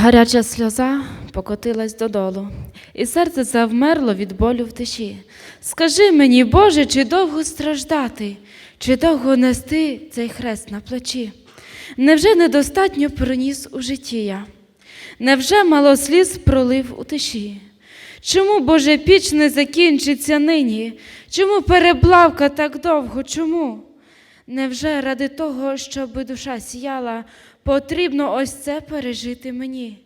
Гаряча сльоза покотилась додолу, і серце завмерло від болю в тиші. Скажи мені, Боже, чи довго страждати, чи довго нести цей хрест на плечі? Невже недостатньо проніс у житті я? Невже мало сліз пролив у тиші? Чому Боже піч не закінчиться нині? Чому переплавка так довго? Чому? Невже ради того, щоб душа сіяла, потрібно ось це пережити мені?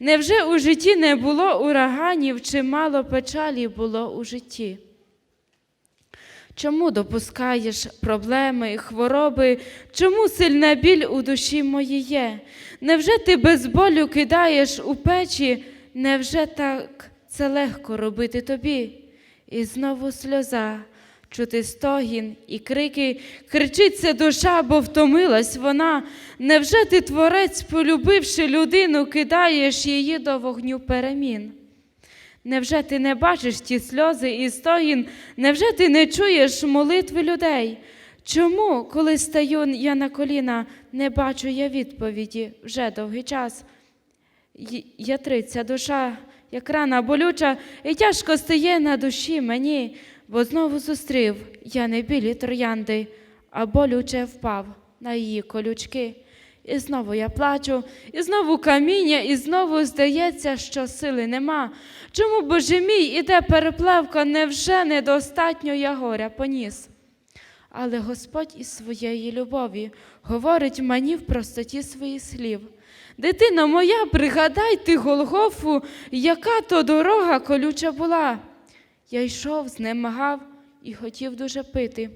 Невже у житті не було ураганів, чи мало печалі було у житті? Чому допускаєш проблеми, хвороби? Чому сильна біль у душі моїй є? Невже ти без болю кидаєш у печі? Невже так це легко робити тобі? І знову сльоза, чути стогін і крики, кричиться душа, бо втомилась вона. Невже ти, творець, полюбивши людину, кидаєш її до вогню перемін? Невже ти не бачиш ті сльози і стогін? Невже ти не чуєш молитви людей? Чому, коли стаю я на коліна, не бачу я відповіді вже довгий час? Ятриться душа, як рана болюча, і тяжко стає на душі мені, бо знову зустрів я не білі троянди, а болюче впав на її колючки. І знову я плачу, і знову каміння, і знову здається, що сили нема. Чому, Боже мій, іде переплавка, невже недостатньо я горя поніс? Але Господь із своєї любові говорить мені в простоті своїх слів. Дитино моя, пригадай ти Голгофу, яка то дорога колюча була. Я йшов, знемагав і хотів дуже пити.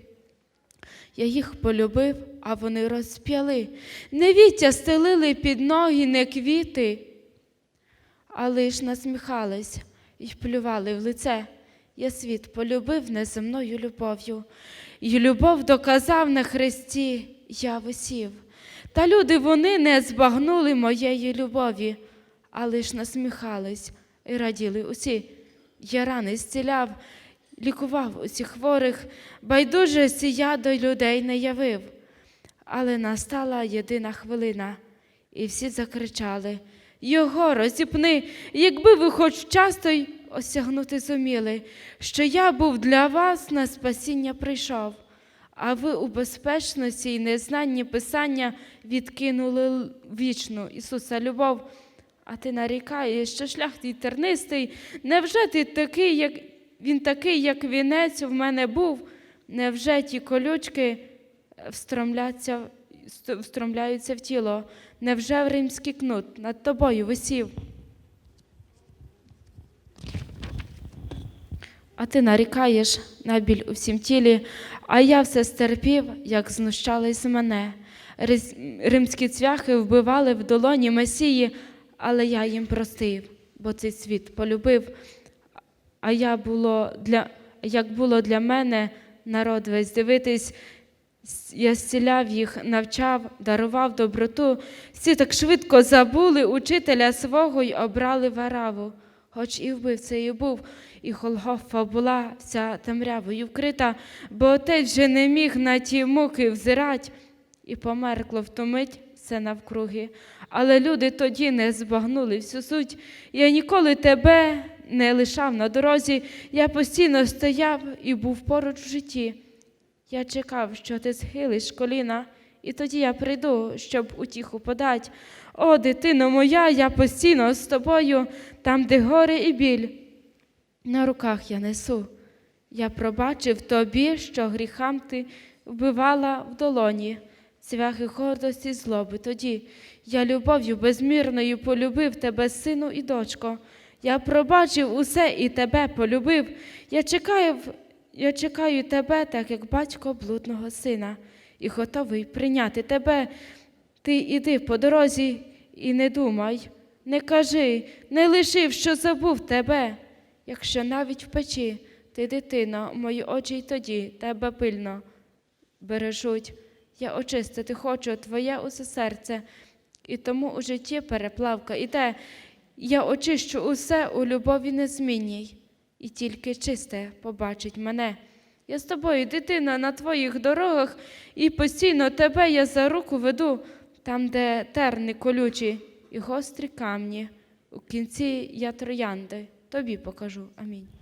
Я їх полюбив, а вони розп'яли. Не віття стелили під ноги, не квіти, а лиш насміхались і плювали в лице. Я світ полюбив неземною любов'ю, і любов доказав на хресті, я висів. Та люди вони не збагнули моєї любові, а лиш насміхались і раділи усі. Я рани зціляв, лікував усіх хворих, байдуже сія до людей не явив. Але настала єдина хвилина, і всі закричали Його розіпни, якби ви хоч часто й осягнути зуміли, що я був для вас на спасіння прийшов, а ви у безпечності й незнанні Писання відкинули вічну Ісуса любов. А ти нарікаєш, що шлях твій тернистий, невже ти такий, як він такий, як вінець в мене був? Невже ті колючки встромляться, встромляються в тіло? Невже в римський кнут над тобою висів? А ти нарікаєш на біль у всім тілі, а я все стерпів, як знущались мене. Римські цвяхи вбивали в долоні Месії, але я їм простив, бо цей світ полюбив. А я було для, як було для мене народ весь дивитись, я зціляв їх, навчав, дарував доброту. Всі так швидко забули учителя свого й обрали вараву. Хоч і вбивцею був, і Голгофа була вся темрявою вкрита, бо отець вже не міг на ті муки взирать, і померкло в ту мить все навкруги. Але люди тоді не збагнули всю суть. Я ніколи тебе не лишав на дорозі, я постійно стояв і був поруч в житті. Я чекав, що ти схилиш коліна, і тоді я прийду, щоб утіху подать. О, дитино моя, я постійно з тобою, там, де горе і біль. На руках я несу. Я пробачив тобі, що гріхам ти вбивала в долоні, цвяхи гордості злоби. Тоді я любов'ю безмірною полюбив тебе, сину і дочко. Я пробачив усе і тебе полюбив. Я чекаю, я чекаю тебе, так як батько блудного сина, і готовий прийняти тебе. Ти іди по дорозі і не думай, не кажи, не лишив, що забув тебе. Якщо навіть в печі ти дитина, мої очі й тоді тебе пильно бережуть. Я очистити хочу твоє усе серце, і тому у житті переплавка іде. Я очищу усе у любові незмінній, і тільки чисте побачить мене. Я з тобою, дитина, на твоїх дорогах, і постійно тебе я за руку веду, там, де терни колючі, і гострі камні. У кінці я троянди, тобі покажу. Амінь.